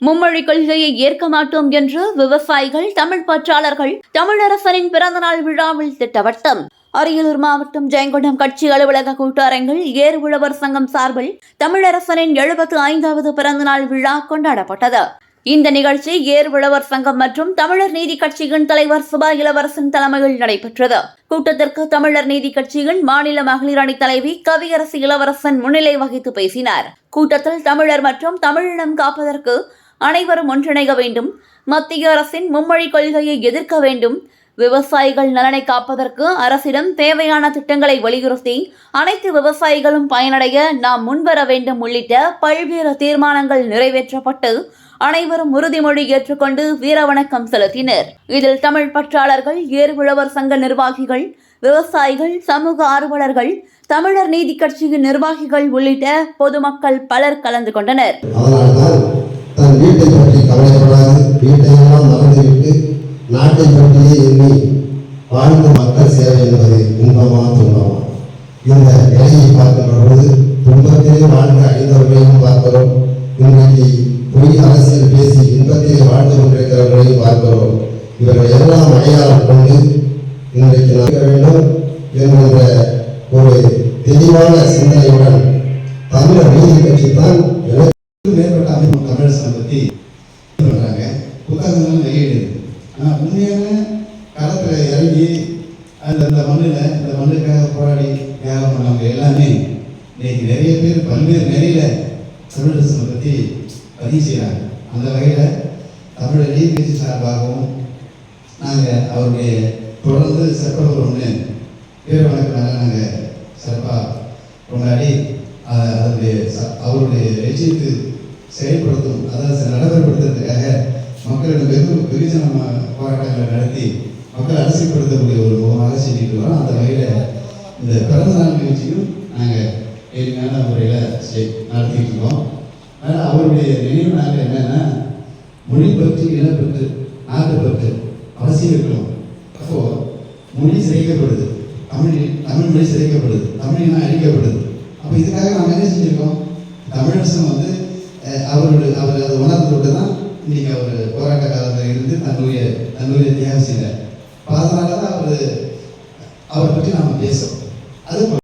மும்மொழி கொள்கையை ஏற்க மாட்டோம் என்று விவசாயிகள் தமிழ் பற்றாளர்கள் தமிழரசனின் பிறந்தநாள் விழாவில் திட்டவட்டம். அரியலூர் மாவட்டம் ஜெயங்கொண்டம் கட்சி அலுவலக கூட்டரங்கில் ஏர் உழவர் சங்கம் சார்பில் தமிழரசனின் எழுபத்து ஐந்தாவது பிறந்தநாள் விழா கொண்டாடப்பட்டது. இந்த நிகழ்ச்சி ஏர் உழவர் சங்கம் மற்றும் தமிழர் நீதி கட்சியின் தலைவர் சுபா இளவரசன் தலைமையில் நடைபெற்றது. கூட்டத்திற்கு தமிழர் நீதி கட்சியின் மாநில மகளிர் அணி தலைவி கவியரசு இளவரசன் முன்னிலை வகித்து பேசினார். கூட்டத்தில் தமிழர் மற்றும் தமிழினம் காப்பதற்கு அனைவரும் ஒன்றிணைய வேண்டும். மத்திய அரசின் மும்மொழி கொள்கையை எதிர்க்க வேண்டும். விவசாயிகள் நலனை காப்பதற்கு அரசிடம் தேவையான திட்டங்களை வலியுறுத்தி அனைத்து விவசாயிகளும் பயனடைய நாம் முன்வர வேண்டும் உள்ளிட்ட பல்வேறு தீர்மானங்கள் நிறைவேற்றப்பட்டு அனைவரும் உறுதிமொழி ஏற்றுக்கொண்டு வீரவணக்கம் செலுத்தினர். இதில் தமிழ் பற்றாளர்கள் ஏறுவிழவர் சங்க நிர்வாகிகள் விவசாயிகள் சமூக ஆர்வலர்கள் தமிழர் நீதி கட்சியின் நிர்வாகிகள் உள்ளிட்ட பொதுமக்கள் பலர் கலந்து கொண்டனர். அதனால்தான் தன் வீட்டை பற்றி கவலைப்படாது. வீட்டையெல்லாம் மறந்துவிட்டு நாட்டை பற்றியே எண்ணி வாழ்ந்த மக்கள் சேவை என்பது இன்பமா துன்பமா? இந்த நிலையை பார்க்கின்ற பொழுது துன்பத்திலே வாழ்ந்த அழிந்தவர்களையும் பார்க்கிறோம். இன்றைக்கு பொய் அரசியல் பேசி இன்பத்திலே வாழ்ந்து கொண்டிருக்கிறவர்களையும் பார்க்கிறோம். இவர்கள் எல்லாம் அடையாளம் கொண்டு இன்றைக்கு நடக்க வேண்டும் என்கின்ற ஒரு தெளிவான சிந்தனையுடன் தமிழர் நீதி கட்சி தான் தமிழரசனை பற்றி பண்ணுறாங்க புத்தகங்கள் வெளியிடுது ஆனால் உண்மையான களத்தில் இறங்கி அந்த அந்த மண்ணில் இந்த மண்ணுக்காக போராடி தியாகம் பண்ணவங்க எல்லாமே இன்னைக்கு நிறைய பேர் பல்வேறு நிலையில் தமிழரசனை பற்றி பதிவு செய்கிறாங்க அந்த வகையில் தமிழர் நீதி சார்பாகவும் நாங்கள் அவருடைய தொடர்ந்து செப்டம்பர் ஒன்று பேர் வழக்கினால நாங்கள் சிறப்பாக கொண்டாடி அதனுடைய அவருடைய லட்சியத்தை செயல்படுத்தும். அதாவது நடைமுறைப்படுத்துறதுக்காக மக்களிடம் வெறும் வெகுஜன போராட்டங்களை நடத்தி மக்கள் அரசியல்படுத்தக்கூடிய ஒரு முகமாக செஞ்சுட்டு வரோம். அந்த வகையில் இந்த பிறந்த நாள் நிகழ்ச்சியும் நாங்கள் எளிமையான முறையில் செய் நடத்திட்டு இருக்கோம். அதனால் அவருடைய நினைவு நாங்கள் என்னென்னா மொழி பற்று இனப்பற்று நாட்டுப்பற்று அவசியம் இருக்கணும் அப்போது மொழி சிதைக்கப்படுது. தமிழ் தமிழ் மொழி சிதைக்கப்படுது. தமிழ் இனம் அழிக்கப்படுது. அப்போ இதுக்காக நாம் என்ன செஞ்சுருக்கோம்? தமிழரசன் வந்து அவருடைய அவர் அதை உணர்ந்து கொண்டு தான் இன்றைக்கி அவர் போராட்ட காலத்தில் இருந்து தன்னுடைய தன்னுடைய தியாகம் செய்தார். அதனால தான் அவர் அவரை பற்றி நாம் பேசுகிறோம் அது